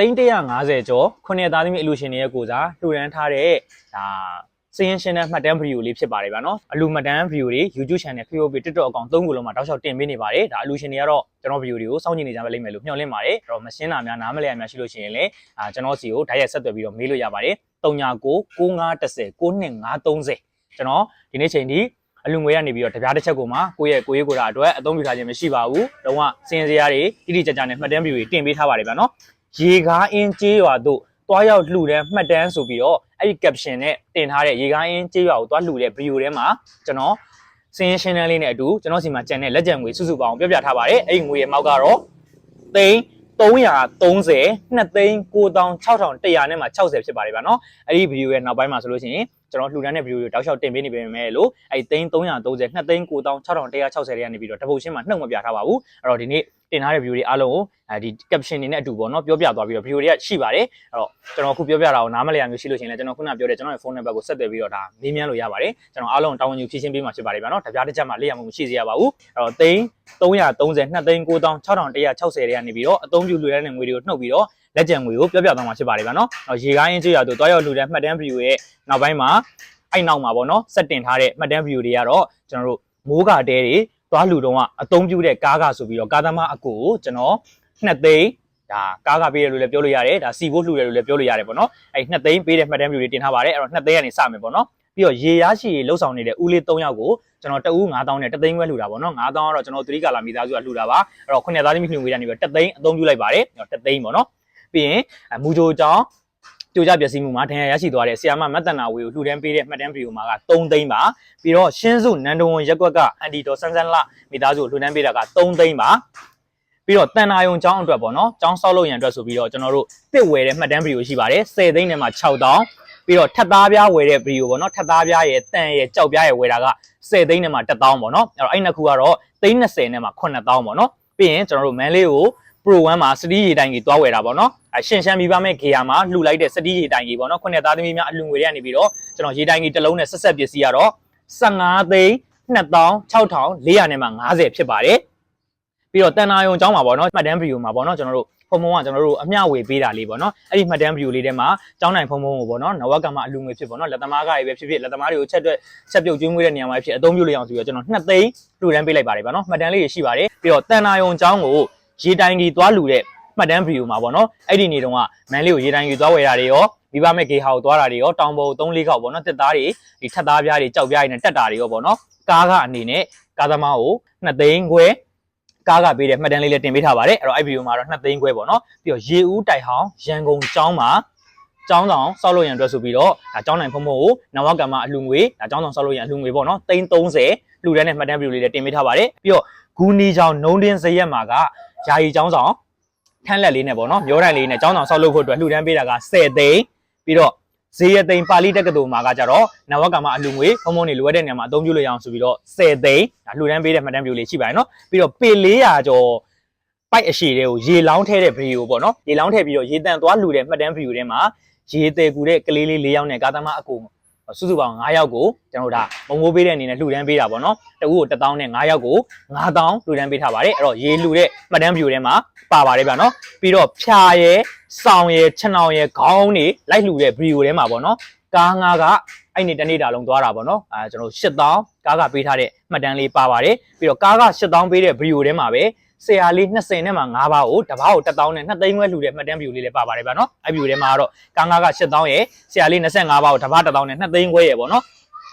350ကျော်ခုနှစ်သားသမီးအလူရှင်တွေရဲ့ကိုစားလှူဒန်းထားတဲ့ဒါစည်ရင်ရှင်းတဲ့မှတ်တမ်းဗီဒီယိုလေးဖြစ်ပါတယ်ဗျာနော်အလူမှတ်တမ်းဗီဒီယိုတွေ YouTube channel Facebook page TikTok account သုံးခုလုံးမှာတောက်လျှောက်တင်ပေးနေပါတယ်ဒါအလူရှင်တွေကတော့ကျွန်တော်ဗီဒီယိုတွေကိုစောင့်ကြည့်နေကြပါလိမ့်မယ်လို့မျှော်လင့်ပါတယ်အဲ့တော့မရှင်းတာများနားမလည်တာများရှိလို့ရှိရင်လည်းအာကျွန်တော်စီကိုဓာတ်ရိုက်ဆက်သွယ်ပြီးတော့မေးလို့ရပါတယ်39 9510 9230ကျွန်တော်ဒီနေ့ချိန်ဒီအလူငွေကနေပြီးတော့တပြားတစ်ချက်ကိုမှကိုယ့်ရဲ့ကိုယ်ရေးကိုယ်တာအတွက်အသုံးပြုထားခြင်းမရှိပါဘူး။တော့ကစင်စရာတွေတိတိကျကျနဲ့မှတ်တမ်းဗီဒီယိုတွေတင်ပေးထားပါတယ်ဗျာနော်။ ရေကားအင်းကျေးရွာတို့တွားရောက်လှူတဲ့မှတ်တမ်းဆိုပြီးတော့အဲ့ဒီ caption နဲ့တင်ထားတဲ့ရေကားအင်းကျေးရွာကိုတွားလှူတဲ့ဗီဒီယိုထဲမှာကျွန်တော်စင်ရှင်းတန်းလေးနဲ့အတူကျွန်တော်စီမှာကြံတဲ့လက်ကျန်ငွေစုစုပေါင်းပြပြထားပါတယ်။အဲ့ဒီငွေရဲ့မောက်ကတော့သိန်း330 2သိန်း9600နဲ့မှ60ဖြစ်ပါတယ်ဗျာနော်အဲ့ဒီဗီဒီယိုရဲ့နောက်ပိုင်းမှာဆိုလို့ရှိရင်ကျွန်တော်လှူဒန်းတဲ့ဗီဒီယိုတွေတောက်လျှောက်တင်ပေးနေပေမဲ့လို့အဲ့ဒီသိန်း330 2သိန်း9660တွေကနေပြီးတော့တပုတ်ရှင်းမှာနှုတ်မပြထားပါဘူးအဲ့တော့ဒီနေ့ တင်ထားတဲ့ဗီဒီယိုတွေအားလုံးကိုအဲဒီ caption တွေနဲ့အတူပေါ့နော်ပြောပြသွားပြီးတော့ဗီဒီယိုတွေကရှိပါတယ်အဲ့တော့ကျွန်တော်အခုပြောပြတာကိုနားမလည်ရမျိုးရှိလို့ရှိရင်လည်းကျွန်တော်ခုနပြောတဲ့ကျွန်တော်ရဲ့ဖုန်းနံပါတ်ကိုဆက်သွယ်ပြီးတော့ဒါမေးမြန်းလို့ရပါတယ်ကျွန်တော်အားလုံးတောင်းဝန်ယူဖြည့်ရှင်းပေးမှာဖြစ်ပါတယ်ဗျာနော်တပြားတစ်ချက်မှလက်ရမှုမရှိစေရပါဘူးအဲ့တော့သိန်း330 2သိန်း9660တွေကနေပြီးတော့အသုံးပြုလူရတဲ့ငွေတွေကိုနှုတ်ပြီးတော့လက်ကျန်ငွေကိုပြောပြသွားမှာဖြစ်ပါတယ်ဗျာနော်အဲ့ရေကားရင်းကျေးရွာတို့တွားရောက်လူတဲ့မှတ်တမ်းဗီဒီယိုရဲ့နောက်ပိုင်းမှာအဲ့နောက်မှာပေါ့နော်စက်တင်ထားတဲ့မှတ်တမ်းဗီဒီယိုတွေကတော့ကျွန်တော်တို့မိုးကာတဲတွေ တွားလူတုံးကအသုံးပြုတဲ့ကားကဆိုပြီးတော့ကားသမားအကူကိုကျွန်တော်2သိန်းဒါကားကပေးတယ်လို့လည်းပြောလို့ရတယ်ဒါစီဖို့လှူတယ်လို့လည်းပြောလို့ရတယ်ပေါ့နော်အဲ့2သိန်းပေးတဲ့မှတ်တမ်းဗီဒီယိုတွေတင်ထားပါတယ်အဲ့တော့2သိန်းကနေစမယ်ပေါ့နော်ပြီးတော့ရေရရှိရေလှုပ်ဆောင်နေတဲ့ဦးလေး3ယောက်ကိုကျွန်တော်တဦး9000နဲ့တသိန်းခွဲလှူတာပေါ့နော်9000ကတော့ကျွန်တော်သတိကာလာမိသားစုကလှူတာပါအဲ့တော့ခုနှစ်သားသမီးလှူငွေကနေပြီးတော့တသိန်းအသုံးပြုလိုက်ပါတယ်တသိန်းပေါ့နော်ပြီးရင်မူဂျိုအကြောင်း ကြိုကြပျက်စီးမှုမှာဒဏ်ရာရရှိသွားတဲ့ဆီယာမမတ်တနာဝေကိုလှူဒန်းပေးတဲ့မှတ်တမ်းဗီဒီယိုမှာက3သိန်းပါပြီးတော့ရှင်းစုနန်ဒဝန်ရက်ကွက်ကအန်တီတော်ဆန်းဆန်းလမိသားစုကိုလှူဒန်းပေးတာက3သိန်းပါပြီးတော့တန်နာယုံကျောင်းအတွက်ပေါ့နော်ကျောင်းဆောက်လုပ်ရန်အတွက်ဆိုပြီးတော့ကျွန်တော်တို့တစ်ဝယ်တဲ့မှတ်တမ်းဗီဒီယိုရှိပါတယ်10သိန်းနဲ့မှ6000ပြီးတော့ထပ်သားပြားဝယ်တဲ့ဗီဒီယိုပေါ့နော်ထပ်သားပြားရဲ့တန်ရဲ့ကြောက်ပြားရဲ့ဝယ်တာက10သိန်းနဲ့မှ1000ပေါ့နော်အဲ့တော့အဲ့နှစ်ခုကတော့သိန်း20နဲ့မှ9000ပေါ့နော်ပြီးရင်ကျွန်တော်တို့မန်လေးကို Pro 1မှာစတီးရေတိုင်ကြီးတွားဝယ်တာပေါ့နော်အရှင်ရှမ်းပြီးပါမဲ့ဂေယာမှာလှူလိုက်တဲ့စတီးရေတိုင်ကြီးပေါ့နော်ခုနှစ်သားသမီးများအလှူငွေတွေကနေပြီးတော့ကျွန်တော်ရေတိုင်ကြီးတစ်လုံးနဲ့ဆက်ဆက်ပစ္စည်းကတော့15သိန်း2600နဲ့မှ50ဖြစ်ပါတယ်ပြီးတော့တန်နာယုံအကြောင်းမှာပေါ့နော်မှတ်တမ်းဗီဒီယိုမှာပေါ့နော်ကျွန်တော်တို့ဖုံဖုံကကျွန်တော်တို့အမျှဝေပေးတာလေးပေါ့နော်အဲ့ဒီမှတ်တမ်းဗီဒီယိုလေးထဲမှာကျောင်းနိုင်ဖုံဖုံကိုပေါ့နော်နဝကမအလူငွေဖြစ်ပေါ့နော်လက်သမားကရေပဲဖြစ်ဖြစ်လက်သမားတွေကိုချက်တွက်ချက်ပြုတ်ကျွေးမွေးတဲ့နေရာမှာဖြစ်အသုံးပြုလို့ရအောင်ဆိုပြီးတော့ကျွန်တော်2သိန်းလှူဒန်းပေးလိုက်ပါတယ်ဗျာနော်မှတ်တမ်းလေးတွေရှိပါတယ်ပြီးတော့တန်နာယုံအကြောင်းကို ရေတိုင်ကြီးသွားလှူတဲ့မှတ်တမ်းဗီဒီယိုမှာပေါ့နော်အဲ့ဒီနေတုန်းကမန်လေးကိုရေတိုင်ကြီးသွားဝယ်တာတွေရောမိဘမဲ့ဂေဟာကိုသွားတာတွေရောတောင်ပေါ်3 4ခေါက်ပေါ့နော်တက်သားတွေဒီထက်သားပြားတွေကြောက်ပြားတွေနဲ့တက်တာတွေရောပေါ့နော်ကားကအနေနဲ့ကားသမားကို2သိန်းခွဲကားကပေးတဲ့မှတ်တမ်းလေးလည်းတင်ပေးထားပါတယ်အဲ့တော့အဲ့ဗီဒီယိုမှာတော့2သိန်းခွဲပေါ့နော်ပြီးတော့ရေဦးတိုက်ဟောင်းရန်ကုန်ကျောင်းမှာကျောင်းဆောင်ဆောက်လို့ရန်အတွက်ဆိုပြီးတော့ဒါကျောင်းနိုင်ဖုံဖုံကိုနဝကမ္မအလှငွေဒါကျောင်းဆောင်ဆောက်လို့ရန်အလှငွေပေါ့နော်သိန်း30လှူဒန်းတဲ့မှတ်တမ်းဗီဒီယိုလေးလည်းတင်ပေးထားပါတယ်ပြီးတော့ဂူနီချောင်းနှုံးတင်းဇရက်မှာက ယာယီကျောင်းဆောင်ထန်းလက်လေးနဲ့ပေါ့နော်မျိုးတိုင်လေးနဲ့ကျောင်းဆောင်ဆောက်လုပ်ဖို့အတွက်လှူဒန်းပေးတာက10သိန်းပြီးတော့ဈေးရသိန်းပါဠိတက္ကသိုလ်မှာကကြတော့နဝကမ္မအလှငွေဖုံဖုံနေလိုအပ်တဲ့နေရာမှာအသုံးပြုလို့ရအောင်ဆိုပြီးတော့10သိန်းဒါလှူဒန်းပေးတဲ့မှတ်တမ်းဗီဒီယိုလေးရှိပါတယ်နော်ပြီးတော့ပေ400ကျော်ပိုက်အရှိတွေကိုရေလောင်းထဲတဲ့ဗီဒီယိုပေါ့နော်ရေလောင်းထဲပြီးတော့ရေတန်သွားလှူတဲ့မှတ်တမ်းဗီဒီယိုထဲမှာရေသေးကူတဲ့ကလေးလေး၄ယောက်နဲ့ကာသမားအကူ စုစုပေါင်း9ယောက်ကိုကျွန်တော်တို့ဒါမုံမိုးပေးတဲ့အနေနဲ့လှူဒန်းပေးတာပေါ့နော်တကူကို1000နဲ့9ယောက်ကို9000လှူဒန်းပေးထားပါတယ်အဲ့တော့ရေလှူတဲ့မှတ်တမ်းဗီဒီယိုထဲမှာပါပါတယ်ဗျာနော်ပြီးတော့ဖြာရဲစောင်ရဲခြံောင်ရဲခေါင်းတွေလိုက်လှူတဲ့ဗီဒီယိုထဲမှာပေါ့နော်ကားငါးကအဲ့နေတနေ့တာလုံးသွားတာပေါ့နော်အဲကျွန်တော်8000ကားကပေးထားတဲ့မှတ်တမ်းလေးပါပါတယ်ပြီးတော့ကားက8000ပေးတဲ့ဗီဒီယိုထဲမှာပဲ ဆရာလေး20နဲ့မှ9ပါးကိုတစ်ပါးကို1000နဲ့2သိန်းခွဲလှူတဲ့မှတ်တမ်းဗီဒီယိုလေးလည်းပါပါတယ်ဗျာနော်အဲ့ဗီဒီယိုထဲမှာကတော့ကားငါးက8000ရဲ့ဆရာလေး25ပါးကိုတစ်ပါး1000နဲ့2သိန်းခွဲရဲ့ပေါ့နော်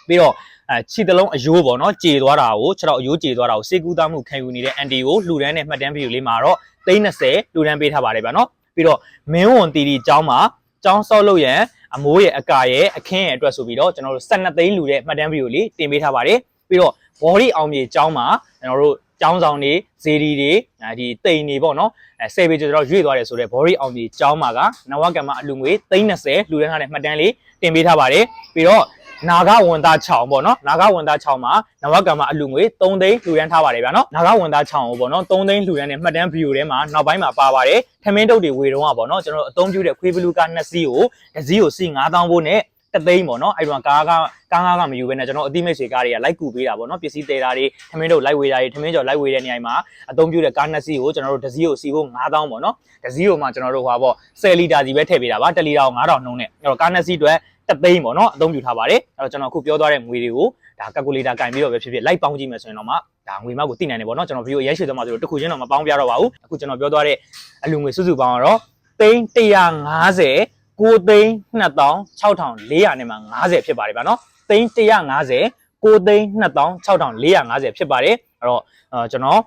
ပြီးတော့အဲခြေတလုံးအယိုးပေါ့နော်ကြေသွားတာကိုခြေတော့အယိုးကြေသွားတာကိုစေကူးသားမှုခံယူနေတဲ့အန်တီကိုလှူဒန်းတဲ့မှတ်တမ်းဗီဒီယိုလေးမှာတော့30လှူဒန်းပေးထားပါတယ်ဗျာနော်ပြီးတော့မင်းဝန်တီတီအကြောင်းမှာကျောင်းဆောက်လို့ရန်အမိုးရဲ့အကာရဲ့အခင်းရဲ့အတွက်ဆိုပြီးတော့ကျွန်တော်တို့12သိန်းလှူတဲ့မှတ်တမ်းဗီဒီယိုလေးတင်ပေးထားပါတယ်ပြီးတော့ body အောင်မြေကျောင်းမှာကျွန်တော်တို့ ကျောင်းဆောင်တွေဇေဒီတွေအဲဒီတိမ်တွေပေါ့နော်အဲဆယ်ပေကျော်တော့ရွေ့သွားတယ်ဆိုတော့ body အောင်မြေကျောင်းမှာကနဝကမ္မအလူငွေ30လှူဒန်းထားတဲ့မှတ်တမ်းလေးတင်ပေးထားပါတယ်ပြီးတော့နာဂဝန်သား6ပေါ့နော်နာဂဝန်သား6မှာနဝကမ္မအလူငွေ3သိန်းလှူဒန်းထားပါတယ်ဗျာနော်နာဂဝန်သား6ကိုပေါ့နော်3သိန်းလှူဒန်းတဲ့မှတ်တမ်းဗီဒီယိုထဲမှာနောက်ပိုင်းမှာပါပါတယ်ထမင်းတုပ်တွေဝေတော့อ่ะပေါ့နော်ကျွန်တော်တို့အသုံးပြုတဲ့ခွေးဘလူးက2စီးကိုတစ်စီးကိုစီ9000ဘိုးနဲ့ တတသိန်းပေါ့နော်အဲ့တော့ကားကကားကားကမယူဘဲနဲ့ကျွန်တော်အတိမိတ်ဆွေကားတွေကလိုက်ကူပေးတာပေါ့နော်ပစ္စည်းသေးတာတွေထမင်းတို့လိုက်ဝေးတာတွေထမင်းကျော်လိုက်ဝေးတဲ့နေရာမှာအသုံးပြုတဲ့ကားနှစ်စီးကိုကျွန်တော်တို့တစ်စီးကိုစီဖို့9000ပေါ့နော်တစ်စီးကိုမှကျွန်တော်တို့ဟွာပေါ့10လီတာစီပဲထည့်ပေးတာပါ1လီတာကို9000နှုန်းနဲ့အဲ့တော့ကားနှစ်စီးအတွက်တသိန်းပေါ့နော်အသုံးပြုထားပါတယ်အဲ့တော့ကျွန်တော်အခုပြောသွားတဲ့ငွေတွေကိုဒါကယ်ကူလေတာကင်ပြီးတော့ပဲဖြစ်ဖြစ်လိုက်ပေါင်းကြည့်မယ်ဆိုရင်တော့မှဒါငွေမောက်ကိုသိနိုင်တယ်ပေါ့နော်ကျွန်တော်ဗီဒီယိုရိုက်ရွှေသွားမှဆိုတော့တစ်ခုချင်းတော့မပေါင်းပြတော့ပါဘူးအခုကျွန်တော်ပြောသွားတဲ့အလူငွေစုစုပေါင်းကတော့သိန်း150 9သိန်း2400နဲ့မှ50ဖြစ်ပါတယ်ဗျာနော်သိန်း150 9သိန်း2400ဖြစ်ပါတယ်အဲ့တော့အာကျွန်တော်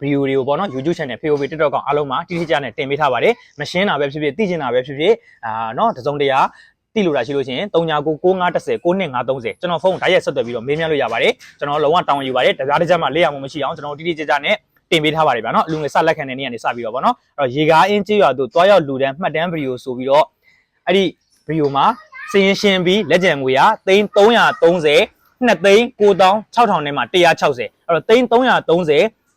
ဗီဒီယိုတွေကိုပေါ့နော် YouTube channel POV TikTok ကောင်အားလုံးမှာတိတိကျကျနဲ့တင်ပေးထားပါတယ်မရှင်းတာပဲဖြစ်ဖြစ်သိချင်တာပဲဖြစ်ဖြစ်အာနော်တစုံတရာတိလို့တာရှိလို့ရှိရင်399910 9530ကျွန်တော်ဖုန်းဓာတ်ရိုက်ဆက်သွယ်ပြီးတော့မေးမြန်းလို့ရပါတယ်ကျွန်တော်လုံးဝတောင်းယူပါတယ်တပြားတစ်ချက်မှလက်ရမှုမရှိအောင်ကျွန်တော်တိတိကျကျနဲ့တင်ပေးထားပါတယ်ဗျာနော်အလူငွေဆက်လက်ခံတဲ့နေ့ကနေစပြီးတော့ပေါ့နော်အဲ့တော့ရေကားအင်းကျေးရွာတို့တွားရောက်လူတန်းမှတ်တမ်းဗီဒီယိုဆိုပြီးတော့ အဲ့ဒီဗီဒီယိုမှာစရင်ရှင်းပြီးလက်ကျန်ငွေကသိန်း330 2သိန်း9600နဲ့မှ160အဲ့တော့သိန်း330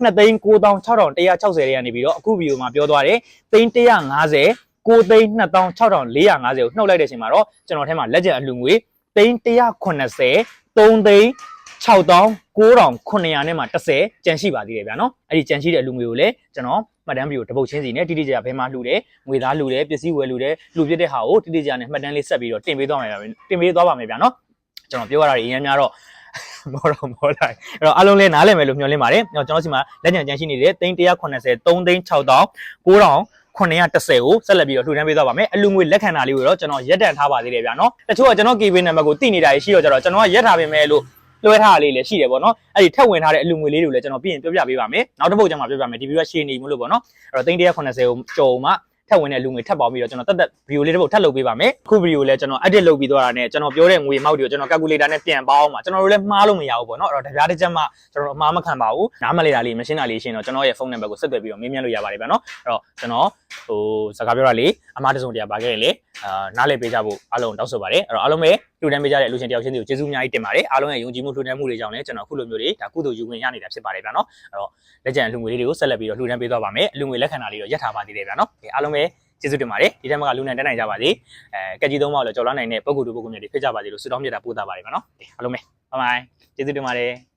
2သိန်း9600 160တွေကနေပြီးတော့အခုဗီဒီယိုမှာပြောသွားတယ်သိန်း150 9သိန်း2450ကိုနှုတ်လိုက်တဲ့အချိန်မှာတော့ကျွန်တော်ထဲမှာလက်ကျန်အလူငွေသိန်း180 3သိန်း6900နဲ့မှ30ကျန်ရှိပါသေးတယ်ဗျာနော်အဲ့ဒီကျန်ရှိတဲ့အလူငွေကိုလည်းကျွန်တော် မှတ်တမ်းဗီဒီယိုတစ်ပုတ်ချင်းစီနဲ့တိတိကျကျဘယ်မှာလှူတယ်ငွေသားလှူတယ်ပစ္စည်းဝယ်လှူတယ်လှူပြတဲ့ဟာကိုတိတိကျကျနဲ့မှတ်တမ်းလေးဆက်ပြီးတော့တင်ပေးသွားမယ်ဗျာတင်ပေးသွားပါမယ်ဗျာနော်ကျွန်တော်ပြောရတာတွေအရင်များတော့မောတော့မောလိုက်အဲ့တော့အားလုံးလည်းနားလည်မယ်လို့မျှော်လင့်ပါတယ်ကျွန်တော်စီမှာလက်ကျန်ကျန်ရှိနေတဲ့380 3သိန်း6000 9000 910ကိုဆက်လက်ပြီးတော့လှူဒန်းပေးသွားပါမယ်အလူငွေလက်ခံတာလေးကိုတော့ကျွန်တော်ရက်တန်ထားပါသေးတယ်ဗျာနော်တချို့ကကျွန်တော် KB နံပါတ်ကိုတိနေတာရှိတော့ကြတော့ကျွန်တော်ကရက်ထားပေးမယ်လို့ လွှဲထားတာလေးလည်းရှိတယ်ပေါ့နော်အဲ့ဒီထက်ဝင်ထားတဲ့အလူငွေလေးတွေကိုလည်းကျွန်တော်ပြင်ပြောပြပေးပါမယ်နောက်တစ်ပုတ်ကျမှပြောပြမယ်ဒီဗီဒီယိုကရှင်းနေမလို့ပေါ့နော်အဲ့တော့380ကိုကြော်မှထက်ဝင်တဲ့လူငွေထပ်ပေါင်းပြီးတော့ကျွန်တော်တက်တက်ဗီဒီယိုလေးတစ်ပုတ်ထပ်လုပ်ပေးပါမယ်အခုဗီဒီယိုလည်းကျွန်တော် edit လုပ်ပြီးသွားတာနဲ့ကျွန်တော်ပြောတဲ့ငွေမောက်တွေကိုကျွန်တော် calculator နဲ့ပြန်ပေါင်းမှာကျွန်တော်တို့လည်းမှားလို့မရဘူးပေါ့နော်အဲ့တော့တပြားတစ်ချက်မှကျွန်တော်အမှားမခံပါဘူးနားမလဲတာလေးမရှင်းတာလေးရှင်းတော့ကျွန်တော်ရဲ့ဖုန်းနံပါတ်ကိုဆက်သွယ်ပြီးတော့မေးမြန်းလို့ရပါတယ်ဗျာနော်အဲ့တော့ကျွန်တော်ဟိုစကားပြောတာလေးအမှားတစ်စုံတရားပါခဲ့ရင်လေ အာနားလည်ပေးကြဖို့အားလုံးတောင်းဆိုပါတယ်အဲ့တော့အားလုံးပဲလှူဒန်းပေးကြတဲ့လူရှင်တယောက်ချင်းစီကိုကျေးဇူးအများကြီးတင်ပါတယ်အားလုံးရဲ့ယုံကြည်မှုလှူဒန်းမှုတွေကြောင့်လည်းကျွန်တော်အခုလိုမျိုးတွေဒါကုသိုလ်ယူခွင့်ရနေတာဖြစ်ပါတယ်ဗျာနော်အဲ့တော့လက်ကျန်လူငွေလေးတွေကိုဆက်လက်ပြီးတော့လှူဒန်းပေးသွားပါမယ်လူငွေလက်ခံတာလေးတော့ရပ်ထားပါသေးတယ်ဗျာနော်အားလုံးပဲကျေးဇူးတင်ပါတယ်ဒီထက်မှကလူနိုင်တက်နိုင်ကြပါစေအဲကက်ကြီးသုံးပါလို့ကြော်လာနိုင်တဲ့ပုံကူတူပုံကူမြတ်တွေဖြစ်ကြပါစေလို့ဆုတောင်းမြတ်တာပို့တာပါတယ်ဗျာနော်အားလုံးပဲဘိုင်ဘိုင်ကျေးဇူးတင်ပါတယ်